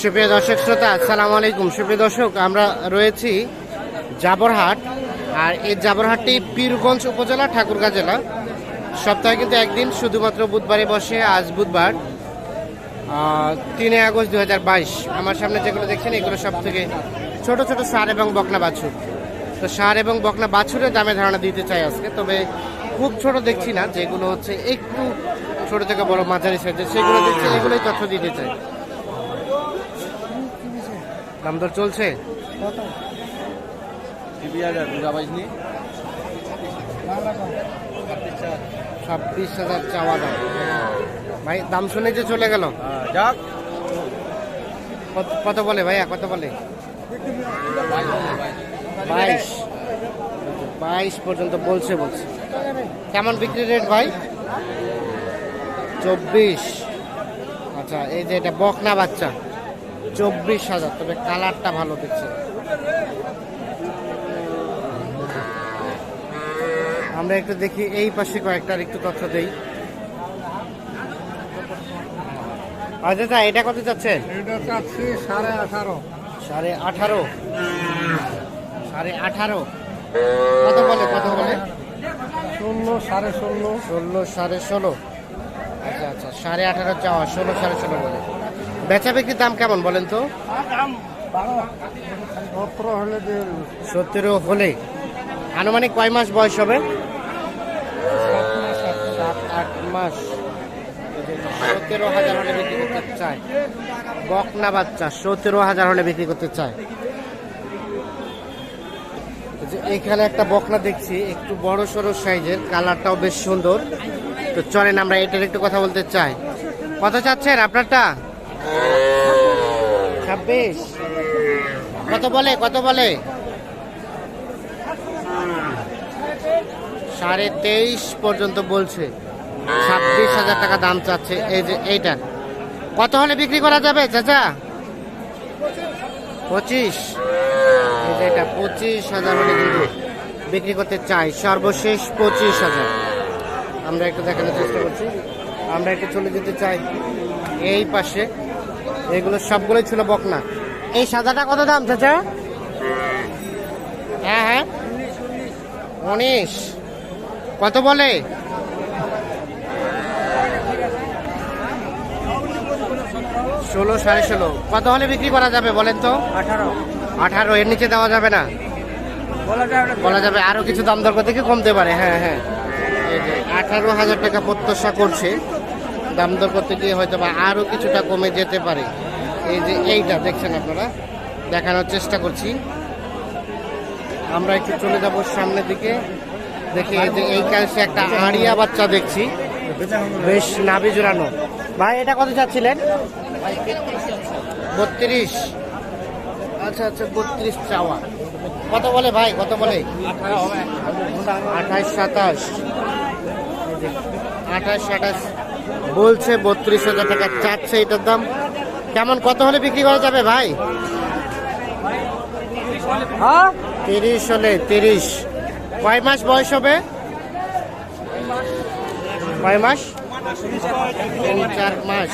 সুপ্রিয় দর্শক শ্রোতা, আসসালামু আলাইকুম। সুপ্রিয় দর্শক, আমরা রয়েছি জাবরহাট, আর এই জাবরহাটটি পীরগঞ্জ উপজেলা, ঠাকুরগাঁ জেলা। সপ্তাহে কিন্তু একদিন শুধুমাত্র বুধবারে বসে, আজ বুধবার তিনে আগস্ট দু হাজার বাইশ। আমার সামনে যেগুলো দেখছেন, এগুলো সব থেকে ছোট ছোট সার এবং বকনা বাছুর। তো সার এবং বকনা বাছুরের দামে ধারণা দিতে চাই আজকে, তবে খুব ছোট দেখছি না, যেগুলো হচ্ছে একটু ছোট থেকে বড় মাঝারি সাইজের সেগুলো দেখছি এগুলোই তথ্য দিতে চাই। দাম দর চলছে? ছাব্বিশ হাজার চাওয়া দাম। ভাই দাম শুনে যে চলে গেল। যাক। কত- কত বলে ভাইয়া কত বলে? বাইশ। বাইশ পর্যন্ত বলছে বলছে। কেমন বিক্রি রেট ভাই? চব্বিশ। আচ্ছা এই যে এটা বকনা বাচ্চা চব্বিশ হাজার তবে কালারটা ভালো দেখছে। আমরা একটু দেখি এই পাশে কয়েকটার একটু তথ্য দেই। আচ্ছা এটা কত যাচ্ছে? এটা চাচ্ছি সাড়ে আঠারো। সাড়ে আঠারো। সাড়ে আঠারো। কত বলে কত বলে? ষোলো সাড়ে ষোলো। ষোলো সাড়ে ষোলো। আচ্ছা সাড়ে আঠারো চাওয়া, ষোলো, সাড়ে ষোলো বলে। বেচা বিক্রির দাম কেমন বলেন তো? সতেরো হলে আনুমানিক কয় মাস বয়স হবে? সাত আট মাস সতেরো হাজার হলে বিক্রি করতে চায়। বকনা বাচ্চা, সতেরো হাজার হলে বিক্রি করতে চায়। এখানে একটা বকনা দেখছি, একটু বড় সড়ো সাইজের, কালারটাও বেশ সুন্দর। তো চলেন আমরা এটার একটু কথা বলতে চাই। কত চাচ্ছেন আপনারটা? ছাব্বিশ। কত বলে কত বলে? সাড়ে তেইশ পর্যন্ত বলছে। ছাব্বিশ হাজার টাকা দাম চাচ্ছে। এই যে এইটা। কত হলে বিক্রি করা যাবে, চাচা? পঁচিশ। এটা, পঁচিশ হাজার হলে কিন্তু বিক্রি করতে চাই। সর্বশেষ পঁচিশ হাজার। আমরা একটু দেখানোর চেষ্টা করছি। আমরা একটু চলে যেতে চাই এই পাশে। এগুলো সবগুলোই ছিল বকনা। এই সাদাটা কত দাম চাচা? হ্যাঁ হ্যাঁ। উনিশ। কত বলে? ষোলো সাড়ে ষোলো। কত হলে বিক্রি করা যাবে বলেন তো? আঠারো। আঠারো এর নিচে দেওয়া যাবে না? বলা যাবে আরও কিছু দাম দর করতে কমতে পারে? হ্যাঁ হ্যাঁ। আঠারো হাজার টাকা প্রত্যাশা করছে। দাম দর করতে গিয়ে হয়তো বা আরও কিছুটা কমে যেতে পারে। এই যে এইটা দেখছেন আপনারা, দেখানোর চেষ্টা করছি। আমরা একটু চলে যাব সামনের দিকে। দেখি এই যে এই কাছে একটা আড়িয়া বাচ্চা দেখছি। বেশ নাভি জোড়ানো। ভাই, এটা কত চাচ্ছিলেন? বত্রিশ। আচ্ছা আচ্ছা বত্রিশ চাওয়া। কত বলে ভাই? কত বলে? আঠাশ সাতাশ। আঠাশ সাতাশ বলছে বত্রিশ হাজার টাকা চাচ্ছে এটার দাম। কেমন কত হলে বিক্রি করা যাবে ভাই? হ্যাঁ? তিরিশ হলে তিরিশ। কয় মাস বয়স হবে? কয় মাস? তিন চার মাস।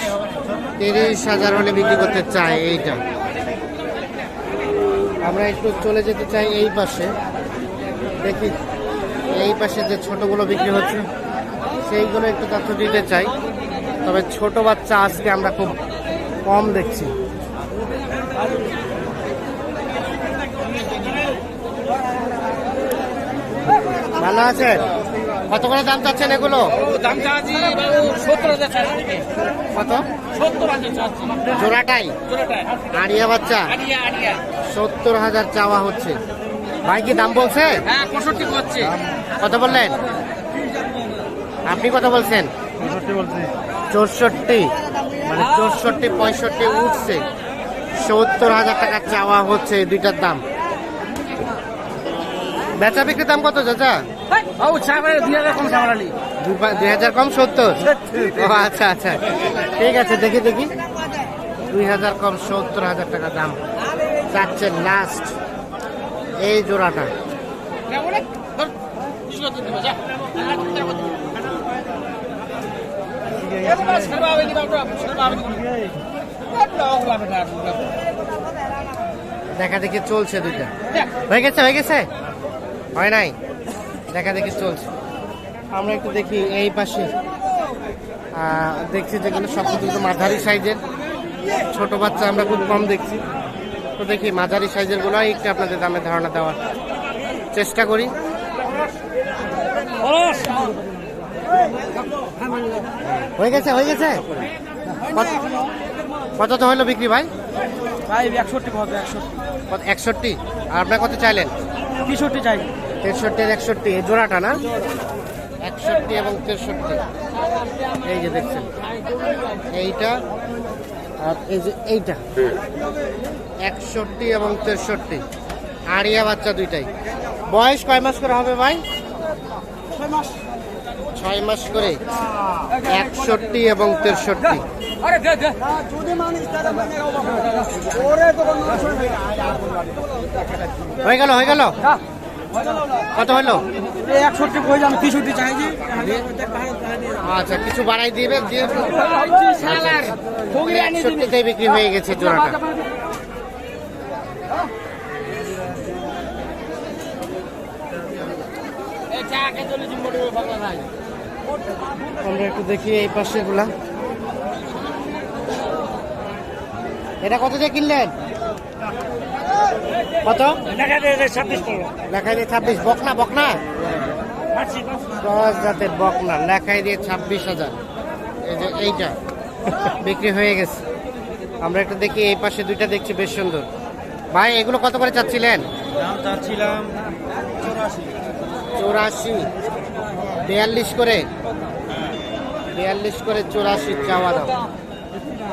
তিরিশ হাজার হলে বিক্রি করতে চাই এইটা। আমরা একটু চলে যেতে চাই এই পাশে। দেখি এই পাশে যে ছোটগুলো বিক্রি হচ্ছে। সেইগুলো একটু তথ্য দিতে চাই। তবে ছোট বাচ্চা আজকে আমরা খুব কম দেখছি। ভালো আছেন কত করে দাম চাচ্ছেন এগুলো? দাম চাচ্ছি সত্তর হাজার কত? জোড়াটাই? আড়িয়া বাচ্চা? আড়িয়া আড়িয়া। সত্তর হাজার চাওয়া হচ্ছে। ভাই কি দাম বলছে? হ্যাঁ কত বললেন? আপনি কত বলছেন? চৌষট্টি মানে চৌষট্টি পঁয়ষট্টি উঠছে। সত্তর হাজার টাকা চাওয়া হচ্ছে দুইটার দাম। বেচা বিক্রির দাম কত চাচা? দুই হাজার কম সত্তর? ও আচ্ছা আচ্ছা। ঠিক আছে দেখি দেখি। দুই হাজার কম সত্তর হাজার টাকা দাম। চাচ্ছে লাস্ট এই জোড়াটা। দেখা দেখি চলছে দুইটা। হয়ে গেছে হয়ে গেছে? হয় নাই? দেখা দেখি চলছে। আমরা একটু দেখি এই পাশে। দেখছি যেগুলো সব কিন্তু মাঝারি সাইজের। ছোট বাচ্চা আমরা খুব কম দেখছি। তো দেখি মাঝারি সাইজেরগুলো একটু আপনাদের দামে ধারণা দেওয়ার চেষ্টা করি। হয়ে গেছে হয়ে গেছে? কত- তো হলো বিক্রি ভাই? ভাই একষট্টি হবে একষট্টি। একষট্টি? আর আপনার কত চাইলেন? তেষট্টি চাই। তেষট্টি আর একষট্টি এই জোড়াটা না? একষট্টি এবং তেষট্টি। এই যে দেখছেন। এইটা আর এই যে এইটা। একষট্টি এবং তেষট্টি। আড়িয়া বাচ্চা দুইটাই। বয়স কয় মাস করে হবে ভাই? ছয় মাস। করে একষট্টি এবং তেষট্টি। আরে দে দে। হয়ে গেল হয়ে গেল? কত হলো? একষট্টি কই আমি তেষট্টি চাইছি। আচ্ছা কিছু বাড়াই দিবে দিয়ে একষট্টিতে বিক্রি হয়ে গেছে জোড়াটা। এই চা খেতে জিম্বুটি নাই আমরা একটু দেখি এই পাশে গুলা এটা কত দিয়ে কিনলেন? কত? লেখাই দিয়ে ছাব্বিশ। বকনা বকনা? দশ জাতের বকনা লেখাই দিয়ে ছাব্বিশ হাজার। এই যে এইটা বিক্রি হয়ে গেছে। আমরা একটু দেখি এই পাশে দুইটা দেখছি বেশ সুন্দর। ভাই এগুলো কত করে চাচ্ছিলেন? চাচ্ছিলাম চৌরাশি। বিয়াল্লিশ করে? বিয়াল্লিশ করে চৌরাশি চাওয়া দাম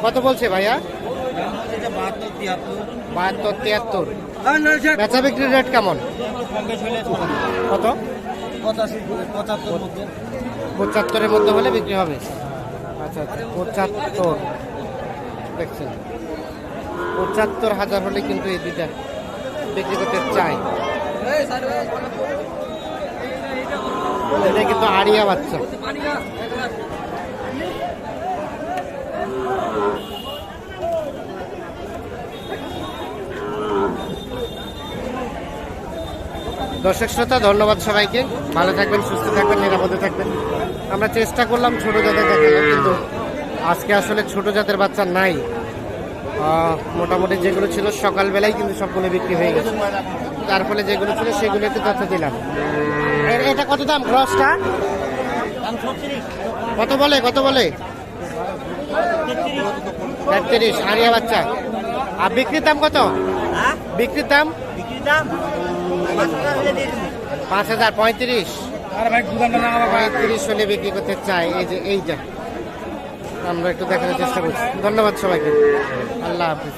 কত বলছে ভাইয়া? বাহাত্তর, তিয়াত্তর। বেচা বিক্রির রেট কেমন? কত? পঁচাত্তরের মধ্যে হলে বিক্রি হবে। আচ্ছা আচ্ছা পঁচাত্তর। দেখছেন। পঁচাত্তর হাজার হলে কিন্তু এই দুইটা বিক্রি করতে চাই। এটা কিন্তু আড়িয়া বাচ্চা। দর্শক শ্রোতা ধন্যবাদ সবাইকে। ভালো থাকবেন সুস্থ থাকবেন নিরাপদে থাকবেন। আমরা চেষ্টা করলাম ছোট জাতের দেখালাম কিন্তু আজকে আসলে ছোট জাতের বাচ্চা নাই। মোটামুটি যেগুলো ছিল সকালবেলায় কিন্তু সবগুলো বিক্রি হয়ে গেছে। তার ফলে যেগুলো ছিল সেগুলো একটু তথ্য দিলাম। এটা কত দাম? ক্রসটা কত বলে? কত বলে? তেত্রিশ আরিয়া বাচ্চা। আর বিক্রির দাম কত? বিক্রির দাম? পাঁচ হাজার পঁয়ত্রিশ। পঁয়ত্রিশ হলে বিক্রি করতে চাই। এই যে এইটা আমরা একটু দেখানোর চেষ্টা করছি। ধন্যবাদ সবাইকে। আল্লাহ হাফিজ।